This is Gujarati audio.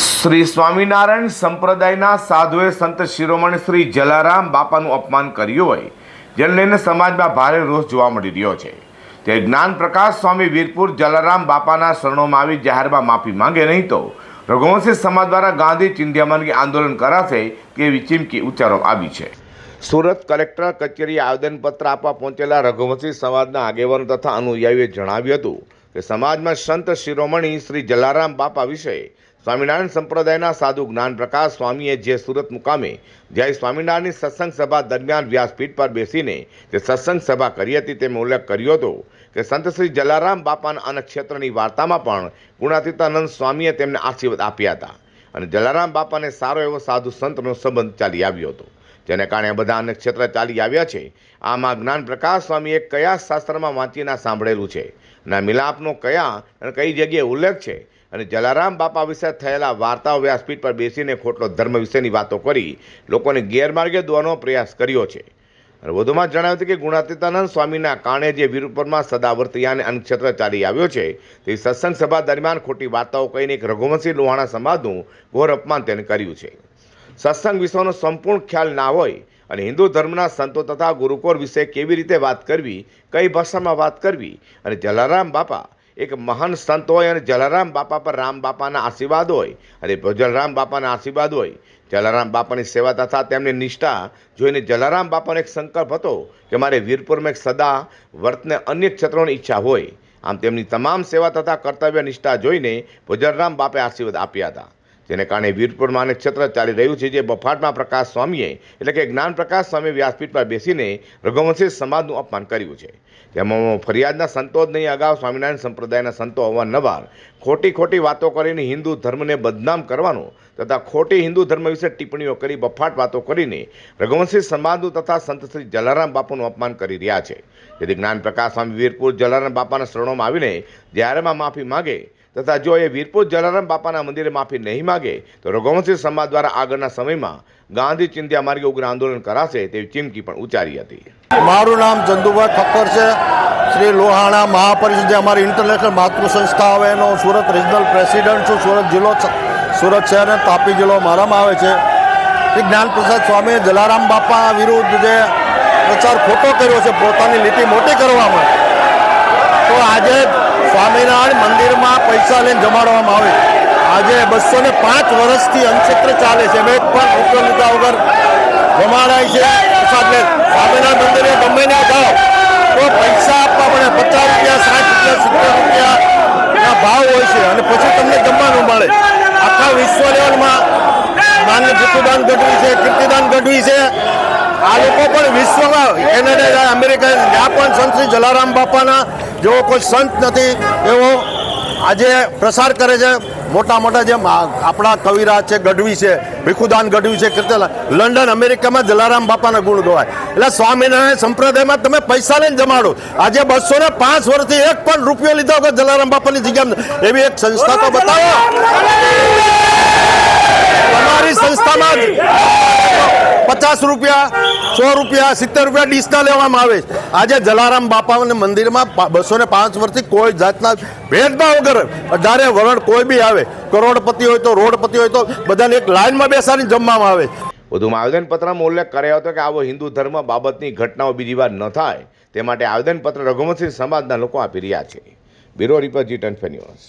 શ્રી સ્વામિનારાયણ સંપ્રદાયના સાધુએ સંત શિરોમણી શ્રી જલારામ બાપાનું અપમાન કર્યું હોય, જેને લઈને સમાજમાં ભારે રોષ જોવા મળી રહ્યો છે. તે જ્ઞાન પ્રકાશ સ્વામી વીરપુર જલારામ બાપાના શરણોમાં આવી જાહેરમાં માફી માંગે નહીં તો રઘુવંશી સમાજ દ્વારા ગાંધી ચિંધ્યામાર્ગી આંદોલન કરાશે તેવી ચીમકી ઉચ્ચારવામાં આવી છે. સુરત કલેક્ટર કચેરીએ આવેદનપત્ર આપવા પહોંચેલા રઘુવંશી સમાજના આગેવાનો તથા અનુયાયીઓએ જણાવ્યું હતું કે સમાજમાં સંત શિરોમણી શ્રી જલારામ બાપા વિશે સ્વામિનારાયણ સંપ્રદાયના સાધુ જ્ઞાન પ્રકાશ સ્વામીએ જે સુરત મુકામે જ્યારે સ્વામિનારાયણની સત્સંગ સભા દરમિયાન વ્યાસપીઠ પર બેસીને જે સત્સંગ સભા કરી હતી તેમ ઉલ્લેખ કર્યો હતો કે સંત શ્રી જલારામ બાપાના અન્ન ક્ષેત્રની વાર્તામાં પણ ગુણાતીતાનંદ સ્વામીએ તેમને આશીર્વાદ આપ્યા હતા અને જલારામ બાપાને સારો એવો સાધુ સંતનો સંબંધ ચાલી આવ્યો હતો. જેને કારણે બધા અન્ય ક્ષેત્ર ચાલી આવ્યા છે. આમાં જ્ઞાન પ્રકાશ સ્વામીએ કયા શાસ્ત્રમાં વાંચીને સાંભળેલું છે? અને મિલાપનો કયા અને કઈ જગ્યાએ ઉલ્લેખ છે? અને જલારામ બાપા વિશે થયેલા વાર્તાઓ વ્યાસપીઠ પર બેસીને ખોટલો ધર્મ વિશેની વાતો કરી લોકોને ગેરમાર્ગે દોરવાનો પ્રયાસ કર્યો છે. અને વધુમાં જણાવ્યું હતું કે ગુણાતીતાનંદ સ્વામીના કારણે જે વિરુપરમાં સદાવર્તિયાને અન્નક્ષેત્ર ચાલી આવ્યો છે, તે સત્સંગ સભા દરમિયાન ખોટી વાર્તાઓ કહીને એક રઘુવંશી લોહાણા સમાજનું ઘોર અપમાન તેને કર્યું છે. સત્સંગ વિશ્વનો સંપૂર્ણ ખ્યાલ ના હોય અને હિન્દુ ધર્મના સંતો તથા ગુરુકોર વિશે કેવી રીતે વાત કરવી, કઈ ભાષામાં વાત કરવી અને જલારામ બાપા એક મહાન સંત હોય અને જલારામ બાપા પર રામ બાપાના આશીર્વાદ હોય. અને જલારામ બાપાના આશીર્વાદ હોય. જલારામ બાપાની સેવા તથા તેમની નિષ્ઠા જોઈને જલારામ બાપાનો એક સંકલ્પ હતો કે મારે વીરપુરમાં એક સદા વર્તને અન્ય ક્ષેત્રોની ઈચ્છા હોય. આમ તેમની તમામ સેવા તથા કર્તવ્ય નિષ્ઠા જોઈને ભજનરામ બાપે આશીર્વાદ આપ્યા હતા. જેને કારણે વીરપુરમાં અનેક ક્ષેત્ર ચાલી રહ્યું છે, જે બફાટમાં પ્રકાશ સ્વામીએ, એટલે કે જ્ઞાન પ્રકાશ સ્વામી વ્યાસપીઠ પર બેસીને રઘુવંશી સમાજનું અપમાન કર્યું છે. જેમાં ફરિયાદના સંતો જ નહીં, અગાઉ સ્વામિનારાયણ સંપ્રદાયના સંતો અવારનવાર ખોટી ખોટી વાતો કરીને હિન્દુ ધર્મને બદનામ કરવાનું તથા ખોટી હિન્દુ ધર્મ વિશે ટિપ્પણીઓ કરી બફાટ વાતો કરીને રઘુવંશી સમાજનું તથા સંત શ્રી જલારામ બાપુનું અપમાન કરી રહ્યા છે. જેથી જ્ઞાન પ્રકાશ સ્વામી વીરપુર જલારામ બાપાના શરણોમાં આવીને જ્યારેમાં માફી માગે તથા જો એ વીરપુર જલારામ બાપાના મંદિરે માફી નહીં માગે, તો રઘુવંશી સમાજ દ્વારા આગળના સમયમાં ગાંધી ચિંધ્યા માર્ગે ઉગ્ર આંદોલન કરાશે તેવી ચીમકી પણ ઉચ્ચારી હતી. મારું નામ ચંદુભાઈ ઠક્કર છે. શ્રી લોહાણા મહાપરિષદ અમારી ઇન્ટરનેશનલ માતૃ સંસ્થા આવે, એનો સુરત રિજનલ પ્રેસિડેન્ટ છું. સુરત જિલ્લો સુરત શહેર અને તાપી જિલ્લો મારામાં આવે છે. શ્રી જ્ઞાનપ્રસાદ સ્વામીએ જલારામ બાપા વિરુદ્ધ જે પ્રચાર ખોટો કર્યો છે, પોતાની લીટી મોટી કરવા માટે. તો આજે સ્વામિનારાયણ મંદિરમાં પૈસા લઈને જમાડવામાં આવે. આજે બસો ને પાંચ વર્ષથી અનક્ષેત્ર ચાલે છે. મેં પણ રૂપિયો લીધા વગર જમાડાય છે. પ્રસાદ લે સ્વામિનારાયણ મંદિરે ગમે ના જાઓ, તો પૈસા આપવા પડે. પચાસ રૂપિયા, સાઠ રૂપિયા, સિત્તેર રૂપિયા ભાવ હોય છે. અને પછી તમને જમવાનું મળે. આખા વિશ્વ લેવલમાં માન્ય જીતુદાન ગઢવી છે, કીર્તિદાન ગઢવી છે. આ લોકો પણ વિશ્વમાં, કેનેડા, અમેરિકા ત્યાં પણ સંત શ્રી જલારામ બાપાના જેવો કોઈ સંત નથી એવો આજે પ્રસાર કરે છે. મોટા મોટા જેમ આપણા કવિરાજ છે ગઢવી છે ભીખુદાન ગઢવી છે કીર્તિદાન લંડન અમેરિકામાં જલારામ બાપાના ગુણ ગવાય. એટલે સ્વામિનારાયણ સંપ્રદાયમાં તમે પૈસા લઈને જમાડો. આજે બસો ને પાંચ વર્ષથી એક પણ રૂપિયો લીધો વગર જલારામ બાપાની જગ્યા એવી એક સંસ્થા તો બતાવો. તમારી સંસ્થામાં પચાસ રૂપિયા, સો રૂપિયા, સિત્તેર રૂપિયા ડીશના લેવામાં આવે છે. આજે જલારામ બાપાને મંદિરમાં બસો ને પાંચ વર્ષથી કોઈ જાતના ભેદભાવ વગર અઢારે વરણ કોઈ બી આવે, કરોડપતિ હોય તો રોડપતિ હોય તો બધાને એક લાઈનમાં બેસાડીને જમવામાં આવે. વધુમાં આવેદનપત્રમાં ઉલ્લેખ કર્યો હતો કે આવો હિન્દુ ધર્મ બાબતની ઘટનાઓ બીજી વાર ન થાય, તે માટે આવેદનપત્ર રઘુવંશી સમાજના લોકો આપી રહ્યા છે. Bureau report G ten news.